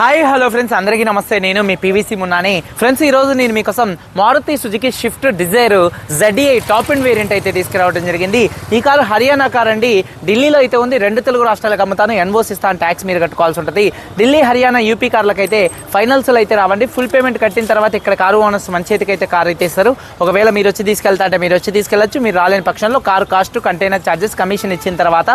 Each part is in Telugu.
హాయ్ హలో ఫ్రెండ్స్ అందరికీ నమస్తే. నేను మీ పీవీసీ మున్నాని ఫ్రెండ్స్ ఈ రోజు నేను మీకోసం Maruti Suzuki Swift Dzire ZDI top end variant అయితే తీసుకురావడం జరిగింది. ఈ కారు హర్యానా కార్ అండి. ఢిల్లీలో అయితే ఉంది. రెండు తెలుగు రాష్ట్రాలకు అమ్ముతాను. ఎన్ఓసి ఇస్తాను ట్యాక్స్ మీరు కట్టుకోవాల్సి ఉంటుంది. ఢిల్లీ హర్యానా యూపీ కార్లకైతే ఫైనల్స్లో అయితే రావండి. ఫుల్ పేమెంట్ కట్టిన తర్వాత ఇక్కడ కారు ఓనర్స్ మంచి చేతికి అయితే కారు అయితే ఇస్తారు ఒకవేళ మీరు వచ్చి తీసుకెళ్తా అంటే మీరు వచ్చి తీసుకెళ్ళచ్చు. మీరు రాలేని పక్షంలో car cost container charges commission ఇచ్చిన తర్వాత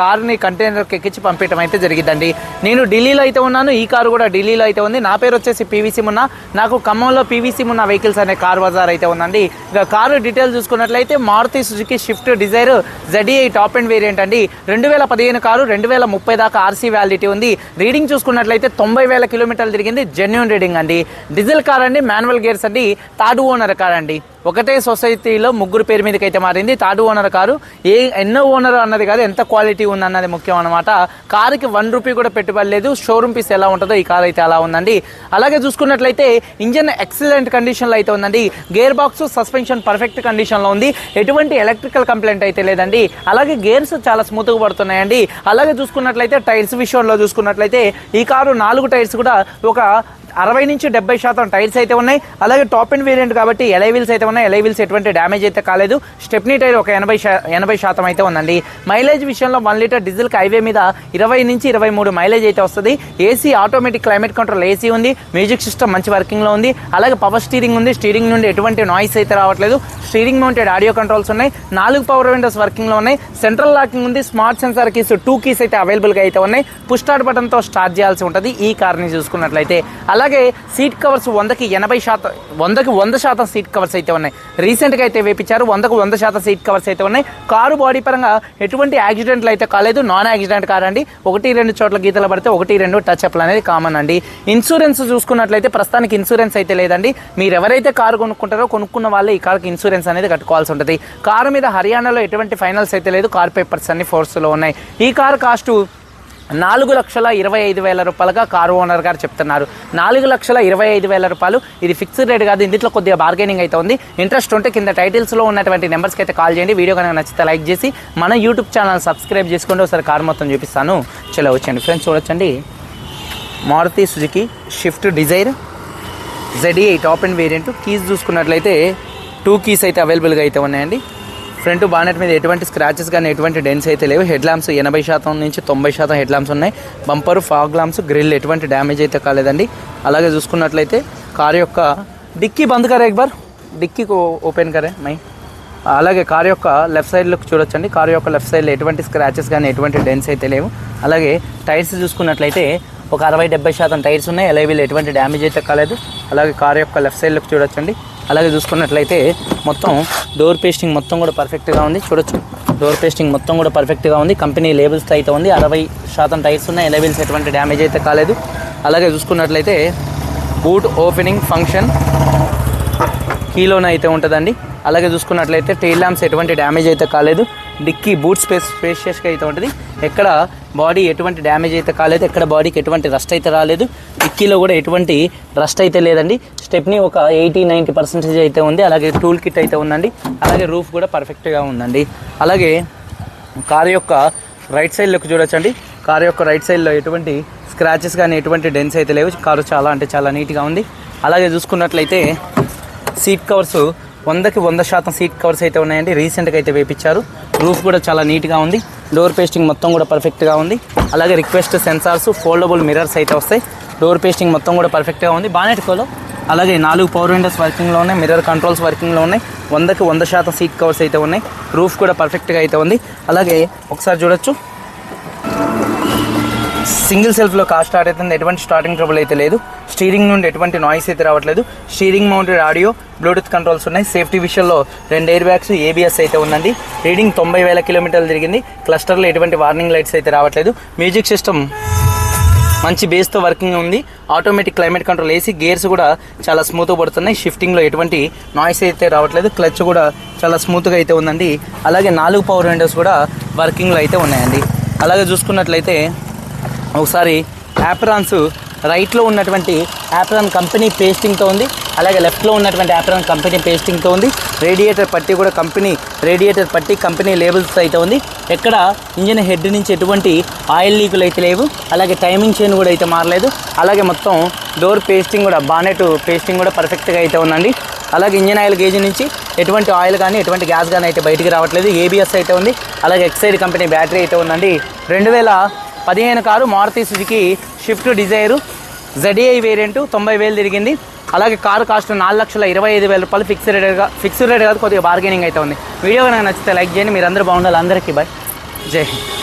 కారుని కంటైనర్కి ఎక్కించి పంపించడం అయితే జరిగిందండి నేను ఢిల్లీలో అయితే ఉన్నాను. ఈ కారు కూడా ఢిల్లీలో అయితే ఉంది. నా పేరు వచ్చేసి పీవీసీ మున్న నాకు ఖమ్మంలో పీవీసీ మున్న వెహికల్స్ అనే కార్ బజార్ అయితే ఉందండి. ఇక కారు డీటెయిల్ చూసుకున్నట్లయితే Maruti Suzuki Swift Dzire ZDI top end variant అండి. రెండు వేల పదిహేను కారు రెండు వేల ముప్పై దాకా ఆర్సీ వ్యాలిడిటీ ఉంది. రీడింగ్ చూసుకున్నట్లయితే తొంభై వేల కిలోమీటర్లు తిరిగింది. జెన్యున్ రీడింగ్ అండి. డీజిల్ కార్ అండి మాన్యువల్ గేర్స్ అండి. థర్డ్ ఓనర్ కార్ అండి. ఒకటే సొసైటీలో ముగ్గురు పేరు మీదకి అయితే మారింది. Third owner car. ఏ ఎన్నో ఓనర్ అన్నది కాదు ఎంత క్వాలిటీ ఉంది అన్నది ముఖ్యం అనమాట కారుకి వన్ రూపీ కూడా పెట్టుబడి లేదు. షోరూమ్ పీస్ ఎలా ఉంటుందో ఈ కార్ అయితే అలా ఉందండి. అలాగే చూసుకున్నట్లయితే ఇంజన్ ఎక్సలెంట్ కండిషన్లో అయితే ఉందండి. గేర్ బాక్స్ సస్పెన్షన్ పర్ఫెక్ట్ కండిషన్లో ఉంది. ఎటువంటి ఎలక్ట్రికల్ కంప్లైంట్ అయితే లేదండి. అలాగే గేర్స్ చాలా స్మూత్గా పడుతున్నాయండి. అలాగే చూసుకున్నట్లయితే టైర్స్ విషయంలో చూసుకున్నట్లయితే ఈ కారు నాలుగు టైర్స్ కూడా ఒక అరవై నుంచి డెబ్బై శాతం టైర్స్ అయితే ఉన్నాయి. అలాగే టాప్ అండ్ వేరియంట్ కాబట్టి ఎలై వీల్స్ అయితే ఉన్నాయి. ఎలై వీల్స్ ఎటువంటి డ్యామేజ్ అయితే కాలేదు. స్టెప్నీ టైర్ ఒక ఎనభై ఎనభై శాతం అయితే ఉందండి. మైలేజ్ విషయంలో వన్ లీటర్ డీజిల్కి హైవే మీద ఇరవై నుంచి ఇరవై మూడు మైలేజ్ అయితే వస్తుంది. AC automatic climate control AC ఉంది. మ్యూజిక్ సిస్టమ్ మంచి వర్కింగ్లో ఉంది. అలాగే పవర్ స్టీరింగ్ ఉంది. స్టీరింగ్ నుండి ఎటువంటి నాయిస్ అయితే రావట్లేదు. స్టీరింగ్ మౌంటెడ్ ఆడియో కంట్రోల్స్ ఉన్నాయి. నాలుగు పవర్ విండోస్ వర్కింగ్లో ఉన్నాయి. సెంట్రల్ లాకింగ్ ఉంది. Smart sensor keys two keys అయితే అవైలబుల్గా అయితే ఉన్నాయి. పుష్ స్టార్ట్ బటన్తో స్టార్ట్ చేయాల్సి ఉంటుంది. ఈ కార్ని చూసుకున్నట్లయితే. అలాగే అలాగే సీట్ కవర్స్ వందకి ఎనభై శాతం వందకి వంద శాతం సీట్ కవర్స్ అయితే ఉన్నాయి. రీసెంట్గా అయితే వేపించారు వందకు వంద శాతం సీట్ కవర్స్ అయితే ఉన్నాయి. కారు బాడీ పరంగా ఎటువంటి యాక్సిడెంట్లు అయితే కాలేదు నాన్ యాక్సిడెంట్ కార్ అండి ఒకటి రెండు చోట్ల గీతలు పడితే ఒకటి రెండు టచ్ అప్లు అనేది కామన్ అండి. ఇన్సూరెన్స్ చూసుకున్నట్లయితే ప్రస్తుతానికి ఇన్సూరెన్స్ అయితే లేదండి. మీరు ఎవరైతే కారు కొనుక్కుంటారో కొనుక్కున్న వాళ్ళే ఈ కార్కి ఇన్సూరెన్స్ అనేది కట్టుకోవాల్సి ఉంటుంది. కారు మీద హర్యానాలో ఎటువంటి ఫైనల్స్ అయితే లేదు కార్ పేపర్స్ అన్ని ఫోర్స్లో ఉన్నాయి. ఈ కారు కాస్ట్ నాలుగు లక్షల ఇరవై ఐదు వేల రూపాయలుగా కారు ఓనర్ గారు చెప్తున్నారు. నాలుగు లక్షల ఇరవై ఐదు వేల రూపాయలు ఇది ఫిక్స్డ్ రేట్ కాదు ఇందులో కొద్దిగా బార్గెనింగ్ అయితే ఉంది. ఇంట్రెస్ట్ ఉంటే కింద టైటిల్స్లో ఉన్నటువంటి నెంబర్స్కి అయితే కాల్ చేయండి. వీడియో కనుక నచ్చితే లైక్ చేసి మన యూట్యూబ్ ఛానల్ సబ్స్క్రైబ్ చేసుకోండి. ఒకసారి కారు మొత్తం చూపిస్తాను. చలో వచ్చండి ఫ్రెండ్స్ చూడొచ్చండి. Maruti Suzuki Swift Dzire ZDI top end variant keys చూసుకున్నట్లయితే టూ కీస్ అయితే అవైలబుల్గా అయితే ఉన్నాయండి. ఫ్రంట్ బానెట్ మీద ఎటువంటి స్క్రాచెస్ కానీ ఎటువంటి డెన్స్ అయితే లేవు. హెడ్ ల్యాంప్స్ ఎనభై శాతం నుంచి తొంభై శాతం హెడ్ ల్యాంప్స్ ఉన్నాయి. బంపర్ ఫాగ్ ల్యాంప్స్ గ్రిల్ ఎటువంటి డ్యామేజ్ అయితే కాలేదండి. అలాగే చూసుకున్నట్లయితే కార్ యొక్క డిక్కీ బంద్ కరే ఎక్బార్ డిక్కీ ఓపెన్ కరే మై. అలాగే కార్ యొక్క లెఫ్ట్ సైడ్లో చూడొచ్చండి. కార్ యొక్క లెఫ్ట్ సైడ్లో ఎటువంటి స్క్రాచెస్ కానీ ఎటువంటి డెన్స్ అయితే లేవు. అలాగే టైర్స్ చూసుకున్నట్లయితే ఒక అరవై డెబ్బై శాతం టైర్స్ ఉన్నాయి. ఎలైవీలు ఎటువంటి డ్యామేజ్ అయితే కాలేదు. అలాగే కార్ యొక్క లెఫ్ట్ సైడ్లోకి చూడొచ్చండి. అలాగే చూసుకున్నట్లయితే మొత్తం డోర్ పేస్టింగ్ మొత్తం కూడా పర్ఫెక్ట్గా ఉంది. చూడొచ్చు. డోర్ పేస్టింగ్ మొత్తం కూడా పర్ఫెక్ట్గా ఉంది. కంపెనీ లేబుల్స్తో అయితే ఉంది. అరవై శాతం టైర్స్ ఉన్నాయి. ఎలైవీల్స్ ఎటువంటి డ్యామేజ్ అయితే కాలేదు. అలాగే చూసుకున్నట్లయితే బూట్ ఓపెనింగ్ ఫంక్షన్ కీలోన అయితే ఉంటుందండి. అలాగే చూసుకున్నట్లయితే టెయిల్ ల్యాంప్స్ ఎటువంటి డ్యామేజ్ అయితే కాలేదు. డిక్కీ బూట్ స్పేస్ స్పేషియస్గా అయితే ఉంటుంది. ఎక్కడ బాడీ ఎటువంటి డ్యామేజ్ అయితే కాలేదు ఎక్కడ బాడీకి ఎటువంటి రస్ట్ అయితే రాలేదు డిక్కీలో కూడా ఎటువంటి రస్ట్ అయితే లేదండి. స్టెప్ని ఒక ఎయిటీ నైంటీ పర్సెంటేజ్ అయితే ఉంది అలాగే టూల్ కిట్ అయితే ఉందండి. అలాగే రూఫ్ కూడా పర్ఫెక్ట్గా ఉందండి. అలాగే కారు యొక్క రైట్ సైడ్లోకి చూడొచ్చండి. కారు యొక్క రైట్ సైడ్లో ఎటువంటి స్క్రాచెస్ కానీ ఎటువంటి డెన్స్ అయితే లేవు. కారు చాలా అంటే చాలా నీట్గా ఉంది. అలాగే చూసుకున్నట్లయితే సీట్ కవర్స్ వందకి వంద శాతం సీట్ కవర్స్ అయితే ఉన్నాయండి. రీసెంట్గా అయితే వేపించారు. రూఫ్ కూడా చాలా నీట్గా ఉంది. డోర్ పేస్టింగ్ మొత్తం కూడా పర్ఫెక్ట్గా ఉంది. అలాగే రిక్వెస్ట్ సెన్సార్స్ ఫోల్డబుల్ మిరర్స్ అయితే వస్తాయి. డోర్ పేస్టింగ్ మొత్తం కూడా పర్ఫెక్ట్గా ఉంది. బానెట్ కోలో అలాగే నాలుగు పవర్ విండోస్ వర్కింగ్లో ఉన్నాయి. మిర్రర్ కంట్రోల్స్ వర్కింగ్లో ఉన్నాయి. వందకు వంద శాతం సీట్ కవర్స్ అయితే ఉన్నాయి. రూఫ్ కూడా పర్ఫెక్ట్గా అయితే ఉంది. అలాగే ఒకసారి చూడొచ్చు. సింగిల్ సెల్ఫ్లో కార్ స్టార్ట్ అవుతుంది. ఎటువంటి స్టార్టింగ్ ట్రబుల్ అయితే లేదు. స్టీరింగ్ నుండి ఎటువంటి నాయిస్ అయితే రావట్లేదు. Steering mounted audio Bluetooth controls ఉన్నాయి. సేఫ్టీ విషయంలో రెండు ఎయిర్ బ్యాగ్స్ ఏబిఎస్ అయితే ఉందండి. రీడింగ్ తొంభై వేల కిలోమీటర్లు తిరిగింది. క్లస్టర్లో ఎటువంటి వార్నింగ్ లైట్స్ అయితే రావట్లేదు. మ్యూజిక్ సిస్టమ్ మంచి బేస్తో వర్కింగ్ ఉంది. Automatic climate control AC gears కూడా చాలా స్మూత్గా పడుతున్నాయి. షిఫ్టింగ్లో ఎటువంటి నాయిస్ అయితే రావట్లేదు. క్లచ్ కూడా చాలా స్మూత్గా అయితే ఉందండి. అలాగే నాలుగు పవర్ విండోస్ కూడా వర్కింగ్లో అయితే ఉన్నాయండి. అలాగే చూసుకున్నట్లయితే ఒకసారి యాప్రాన్స్ రైట్లో ఉన్నటువంటి యాప్రాన్ కంపెనీ పేస్టింగ్తో ఉంది. అలాగే లెఫ్ట్లో ఉన్నటువంటి యాప్రాన్ కంపెనీ పేస్టింగ్తో ఉంది. రేడియేటర్ పట్టి కూడా కంపెనీ రేడియేటర్ పట్టి కంపెనీ లేబుల్స్ అయితే ఉంది. ఎక్కడ ఇంజిన్ హెడ్ నుంచి ఎటువంటి ఆయిల్ లీకులు అయితే లేవు. అలాగే టైమింగ్ చైన్ కూడా అయితే మారలేదు. అలాగే మొత్తం డోర్ పేస్టింగ్ కూడా బానెట్ పేస్టింగ్ కూడా పర్ఫెక్ట్గా అయితే ఉందండి. అలాగే ఇంజిన్ ఆయిల్ గేజ్ నుంచి ఎటువంటి ఆయిల్ కానీ ఎటువంటి గ్యాస్ కానీ అయితే బయటికి రావట్లేదు. ఏబిఎస్ అయితే ఉంది. అలాగే ఎక్సైడ్ కంపెనీ బ్యాటరీ అయితే ఉందండి. రెండు వేల పదిహేను car Maruti Suzuki Swift Dzire ZDI variant తొంభై వేలు తిరిగింది. అలాగే కారు కాస్ట్ నాలుగు లక్షల ఇరవై ఐదు వేల రూపాయలు ఫిక్స్డ్ రేట్గా ఫిక్స్డ్ రేట్ కాదు కొద్దిగా బార్గెనింగ్ అయితే ఉంది. వీడియో కనుక నచ్చితే లైక్ చేయండి. మీరు అందరూ బాగుండాలి. అందరికీ బాయ్ జై హింద్.